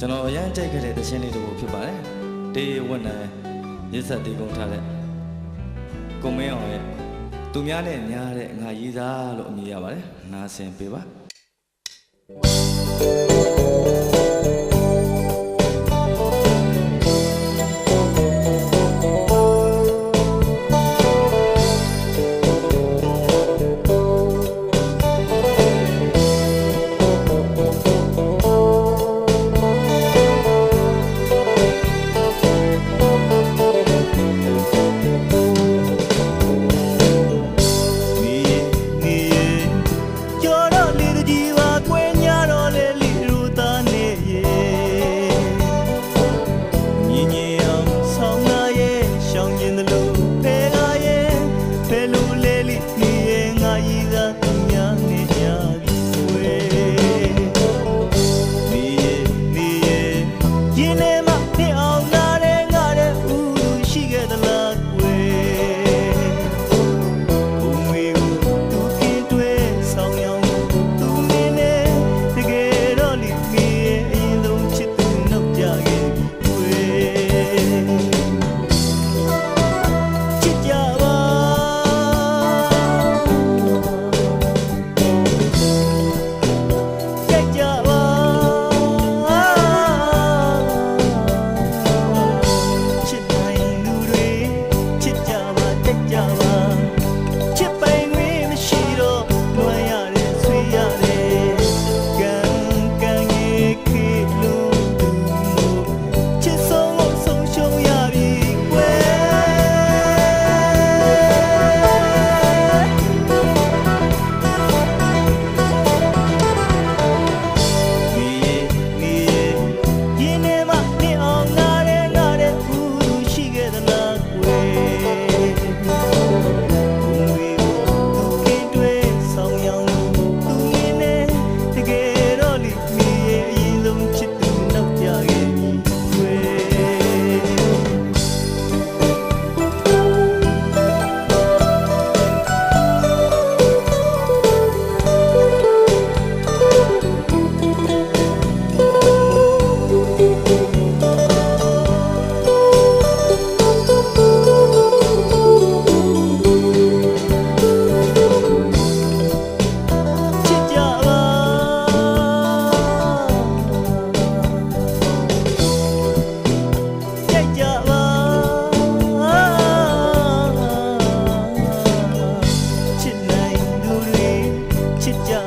ကျွန်တော်အရန်ကြိုက်ခဲ့တဲ့တခြင်းလေးတစ်ခုဖြစ်ပါတယ်တေးဝတ်နယ်ရစ်ဆက်တေးကုန်ထားတဲ့ကိုမင်းအောင်ရဲ့သူများနဲ့ညားတဲ့ငါရည်သားလို့အမည်ရပါတယ်နားဆင်ပေးပါ 진짜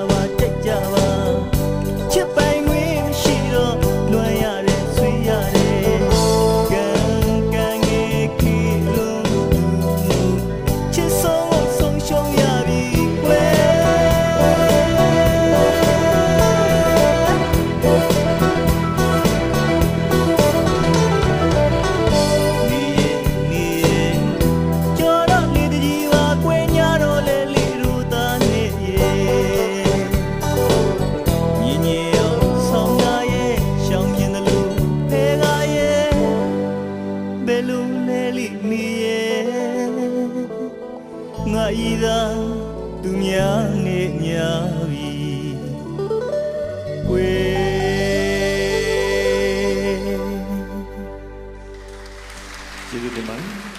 ဤသာသူများနေညာပြီဝေကျေးဇူးတင်ပါတယ်